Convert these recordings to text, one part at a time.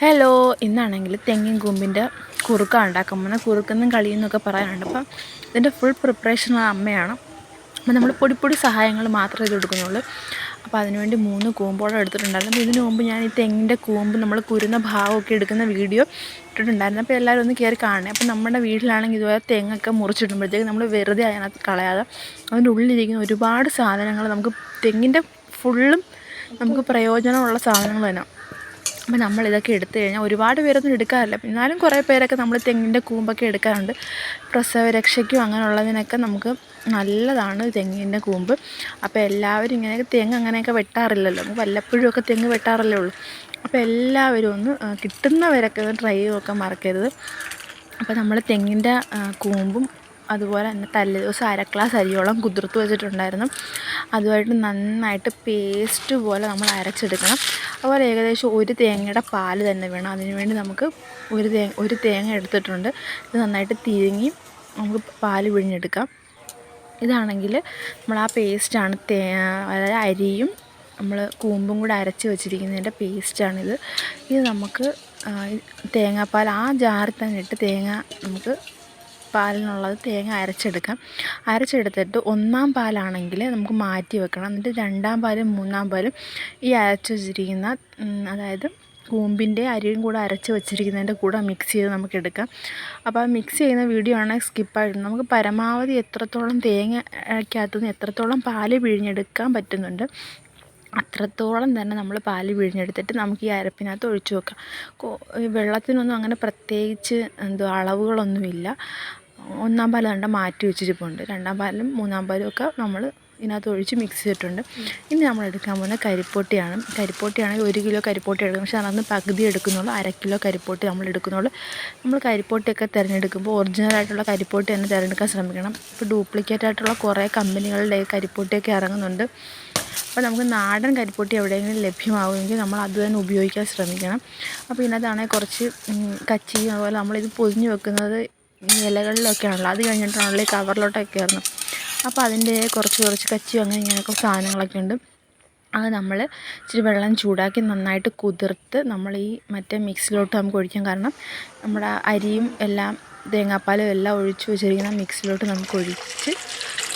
Hello ഇന്നാണെങ്കിൽ തെങ്ങിൻ കൂമ്പിന്റെ കുറുക്കാണ് ഉണ്ടാക്കാൻ പോകുന്നത്. കുറുക്കെന്നും കളിയെന്നൊക്കെ പറയാനുണ്ട്. അപ്പം ഇതിന്റെ ഫുൾ പ്രിപ്പറേഷൻ അമ്മയാണ്. അപ്പം നമ്മൾ പൊടി പൊടി സഹായങ്ങൾ മാത്രമേ ഇത് കൊടുക്കുന്നുള്ളൂ അപ്പോൾ അതിനുവേണ്ടി മൂന്ന് കൂമ്പോളം എടുത്തിട്ടുണ്ടായിരുന്നു. അപ്പോൾ ഇതിനു മുമ്പ് ഞാൻ ഈ തെങ്ങിന്റെ കൂമ്പ് നമ്മൾ കുരുന്ന ഭാവമൊക്കെ എടുക്കുന്ന വീഡിയോ ഇട്ടിട്ടുണ്ടായിരുന്നു. അപ്പോൾ എല്ലാവരും ഒന്ന് കയറി കാണണേ. അപ്പോൾ നമ്മുടെ വീട്ടിലാണെങ്കിൽ ഇതുപോലെ തെങ്ങൊക്കെ മുറിച്ചിടുമ്പോഴത്തേക്ക് നമ്മൾ വെറുതെ അതിനകത്ത് കളയാതെ അതിന്റെ ഉള്ളിലിരിക്കുന്ന ഒരുപാട് സാധനങ്ങൾ നമുക്ക് തെങ്ങിന്റെ ഫുള്ളും നമുക്ക് പ്രയോജനമുള്ള സാധനങ്ങൾ തന്നെ. അപ്പോൾ നമ്മളിതൊക്കെ എടുത്തു കഴിഞ്ഞാൽ ഒരുപാട് പേരൊന്നും എടുക്കാറില്ല. എന്നാലും കുറേ പേരൊക്കെ നമ്മൾ തെങ്ങിന്റെ കൂമ്പൊക്കെ എടുക്കാറുണ്ട്. പ്രസവരക്ഷയ്ക്കും അങ്ങനെയുള്ളതിനൊക്കെ നമുക്ക് നല്ലതാണ് തെങ്ങിന്റെ കൂമ്പ്. അപ്പോൾ എല്ലാവരും ഇങ്ങനെയൊക്കെ തെങ്ങ് അങ്ങനെയൊക്കെ വെട്ടാറില്ലല്ലോ. നമുക്ക് വല്ലപ്പോഴും ഒക്കെ തെങ്ങ് വെട്ടാറല്ലേ ഉള്ളൂ. അപ്പോൾ എല്ലാവരും ഒന്ന് കിട്ടുന്നവരൊക്കെ ഒന്ന് ട്രൈ ചെയ്ത് മറക്കരുത്. അപ്പോൾ നമ്മൾ തെങ്ങിന്റെ കൂമ്പും അതുപോലെ തന്നെ തലേ ദിവസം അര ഗ്ലാസ് അരിയോളം കുതിർത്ത് വെച്ചിട്ടുണ്ടായിരുന്നു. അതുമായിട്ട് നന്നായിട്ട് പേസ്റ്റ് പോലെ നമ്മൾ അരച്ചെടുക്കണം. അതുപോലെ ഏകദേശം ഒരു തേങ്ങയുടെ പാൽ തന്നെ വേണം. അതിനുവേണ്ടി നമുക്ക് ഒരു തേങ്ങ ഒരു തേങ്ങ എടുത്തിട്ടുണ്ട്. ഇത് നന്നായിട്ട് തിരുങ്ങി നമുക്ക് പാൽ പിഴിഞ്ഞെടുക്കാം. ഇതാണെങ്കിൽ നമ്മൾ ആ പേസ്റ്റാണ് തേ അതായത് അരിയും നമ്മൾ കൂമ്പും കൂടെ അരച്ച് വെച്ചിരിക്കുന്നതിന്റെ പേസ്റ്റാണിത്. ഇത് നമുക്ക് തേങ്ങാപ്പാൽ ആ ജാറിൽ തന്നെ ഇട്ട് തേങ്ങ നമുക്ക് പാലിനുള്ളത് തേങ്ങ അരച്ചെടുക്കാം. അരച്ചെടുത്തിട്ട് ഒന്നാം പാലാണെങ്കിൽ നമുക്ക് മാറ്റി വെക്കണം. എന്നിട്ട് രണ്ടാം പാലും മൂന്നാം പാലും ഈ അരച്ചു വെച്ചിരിക്കുന്ന അതായത് കൂമ്പിന്റെ അരിയും കൂടെ അരച്ച് വെച്ചിരിക്കുന്നതിന്റെ കൂടെ മിക്സ് ചെയ്ത് നമുക്ക് എടുക്കാം. അപ്പോൾ ആ മിക്സ് ചെയ്യുന്ന വീഡിയോ ആണെങ്കിൽ സ്കിപ്പായിട്ട് നമുക്ക് പരമാവധി എത്രത്തോളം തേങ്ങ തേങ്ങയ്ക്കകത്തുനിന്ന് എത്രത്തോളം പാൽ പിഴിഞ്ഞെടുക്കാൻ പറ്റുന്നുണ്ട് അത്രത്തോളം തന്നെ നമ്മൾ പാൽ പിഴിഞ്ഞെടുത്തിട്ട് നമുക്ക് ഈ അരപ്പിനകത്ത് ഒഴിച്ചു വെക്കാം. വെള്ളത്തിനൊന്നും അങ്ങനെ പ്രത്യേകിച്ച് എന്തോ അളവുകളൊന്നുമില്ല. ഒന്നാം പാൽ കണ്ട മാറ്റി വെച്ചിട്ടുണ്ട് രണ്ടാം പാലും മൂന്നാം പാലും ഒക്കെ നമ്മൾ ഇതിനകത്ത് ഒഴിച്ച് മിക്സ് ചെയ്തിട്ടുണ്ട്. ഇനി നമ്മൾ എടുക്കാൻ പോകുന്ന കരിപ്പോട്ടിയാണ്. കരിപ്പോട്ടിയാണെങ്കിൽ ഒരു കിലോ കരിപ്പോട്ടി എടുക്കും. പക്ഷേ അതിനകത്ത് പകുതി എടുക്കുന്നുള്ളൂ. അര കിലോ കരിപ്പോട്ടി നമ്മൾ എടുക്കുന്നുള്ളൂ. നമ്മൾ കരിപ്പോട്ടിയൊക്കെ തിരഞ്ഞെടുക്കുമ്പോൾ ഒറിജിനൽ ആയിട്ടുള്ള കരിപ്പോട്ടി തന്നെ തിരഞ്ഞെടുക്കാൻ ശ്രമിക്കണം. ഇപ്പോൾ ഡ്യൂപ്ലിക്കേറ്റ് ആയിട്ടുള്ള കുറേ കമ്പനികളുടെ കരിപ്പോട്ടിയൊക്കെ ഇറങ്ങുന്നുണ്ട്. അപ്പോൾ നമുക്ക് നാടൻ കരിപ്പൊട്ടി എവിടെയെങ്കിലും ലഭ്യമാവുമെങ്കിൽ നമ്മൾ അത് തന്നെ ഉപയോഗിക്കാൻ ശ്രമിക്കണം. അപ്പോൾ ഇതിനകത്താണെങ്കിൽ കുറച്ച് കച്ചി അതുപോലെ നമ്മളിത് പൊതിഞ്ഞ് വെക്കുന്നത് ഇലകളിലൊക്കെയാണല്ലോ. അത് കഴിഞ്ഞിട്ടാണല്ലോ ഈ കവറിലോട്ടൊക്കെ കയറുന്നത് അപ്പോൾ അതിന്റെ കുറച്ച് കുറച്ച് കച്ചിയും അങ്ങനെ ഇങ്ങനെയൊക്കെ സാധനങ്ങളൊക്കെ ഉണ്ട്. അത് നമ്മൾ ഇച്ചിരി വെള്ളം ചൂടാക്കി നന്നായിട്ട് കുതിർത്ത് നമ്മൾ ഈ മറ്റേ മിക്സിലോട്ട് നമുക്ക് ഒഴിക്കാം. കാരണം നമ്മുടെ അരിയും എല്ലാം തേങ്ങാപ്പാലും എല്ലാം ഒഴിച്ച് വെച്ചിരിക്കുന്ന മിക്സിലോട്ട് നമുക്ക് ഒഴിച്ച്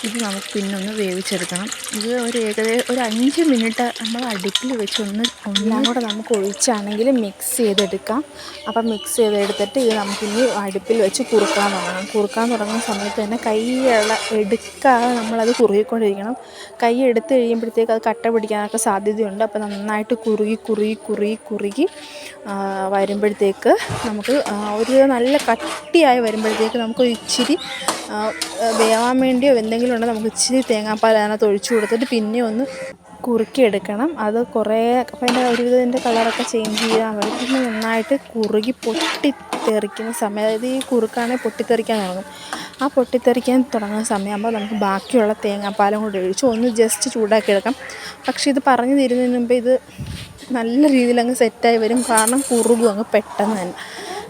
ഇത് നമുക്ക് പിന്നെ ഒന്ന് വേവിച്ചെടുക്കണം. ഇത് ഒരു ഏകദേശം ഒരു അഞ്ച് മിനിറ്റ് നമ്മൾ അടുപ്പിൽ വെച്ച് ഒന്ന് ഒന്നും കൂടെ നമുക്ക് ഒഴിച്ചാണെങ്കിൽ മിക്സ് ചെയ്തെടുക്കാം. അപ്പം മിക്സ് ചെയ്തെടുത്തിട്ട് ഇത് നമുക്കിനി അടുപ്പിൽ വെച്ച് കുറുക്കാൻ തുടങ്ങണം. കുറുക്കാൻ തുടങ്ങുന്ന സമയത്ത് തന്നെ കൈയുള്ള എടുക്കാതെ നമ്മളത് കുറുകിക്കൊണ്ടിരിക്കണം. കൈ എടുത്ത് കഴിയുമ്പോഴത്തേക്ക് അത് കട്ട പിടിക്കാനൊക്കെ സാധ്യതയുണ്ട്. അപ്പോൾ നന്നായിട്ട് കുറുകി കുറുകി കുറുകി കുറുകി വരുമ്പോഴത്തേക്ക് നമുക്ക് ഒരു നല്ല കട്ടിയായി വരുമ്പോഴത്തേക്ക് നമുക്ക് ഇച്ചിരി വേവാൻ വേണ്ടിയോ എന്തെങ്കിലും ഉണ്ടെങ്കിൽ നമുക്ക് ഇച്ചിരി തേങ്ങാപ്പാൽ അതിനകത്ത് ഒഴിച്ചു കൊടുത്തിട്ട് പിന്നെ ഒന്ന് കുറുക്കിയെടുക്കണം. അത് കുറേ അപ്പോൾ അതിന്റെ ഒരുവിധം കളറൊക്കെ ചേഞ്ച് വേണ്ടി പിന്നെ നന്നായിട്ട് കുറുകി പൊട്ടിത്തെറിക്കുന്ന സമയം അതായത് ഈ കുറുക്കാണെങ്കിൽ പൊട്ടിത്തെറിക്കാൻ തുടങ്ങും. ആ പൊട്ടിത്തെറിക്കാൻ തുടങ്ങുന്ന സമയമാകുമ്പോൾ നമുക്ക് ബാക്കിയുള്ള തേങ്ങാപ്പാലും കൂടി ഒഴിച്ച് ഒന്ന് ജസ്റ്റ് ചൂടാക്കി എടുക്കാം. പക്ഷേ ഇത് പറഞ്ഞു തരുന്നതിന് മുമ്പ് ഇത് നല്ല രീതിയിൽ അങ്ങ് സെറ്റായി വരും. കാരണം കുറുകും അങ്ങ് പെട്ടെന്ന് തന്നെ.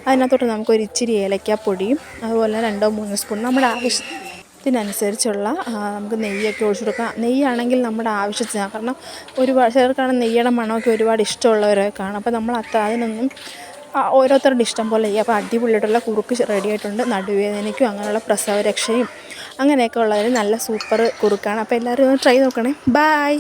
അതിനകത്തോട്ട് നമുക്കൊരു ഇച്ചിരി ഏലക്കാപ്പൊടിയും അതുപോലെ രണ്ടോ മൂന്നോ സ്പൂൺ നമ്മുടെ ആവശ്യത്തിനനുസരിച്ചുള്ള നമുക്ക് നെയ്യൊക്കെ ഒഴിച്ചു കൊടുക്കാം. നെയ്യാണെങ്കിൽ നമ്മുടെ ആവശ്യത്തിന് കാരണം ഒരുപാട് ചിലർക്കാണ് നെയ്യുടെ മണമൊക്കെ ഒരുപാട് ഇഷ്ടമുള്ളവരൊക്കെ കാണും അപ്പോൾ നമ്മൾ അത്ര അതിനൊന്നും ഓരോരുത്തരുടെ ഇഷ്ടം പോലെ ചെയ്യുക അപ്പോൾ അടിപൊളിയായിട്ടുള്ള കുറുക്ക് റെഡി ആയിട്ടുണ്ട്. നടുവേദനയ്ക്കും അങ്ങനെയുള്ള പ്രസവരക്ഷയും അങ്ങനെയൊക്കെ ഉള്ളതിന് നല്ല സൂപ്പർ കുറുക്കാണ്. അപ്പോൾ എല്ലാവരും ഒന്ന് ട്രൈ നോക്കണേ. ബായ്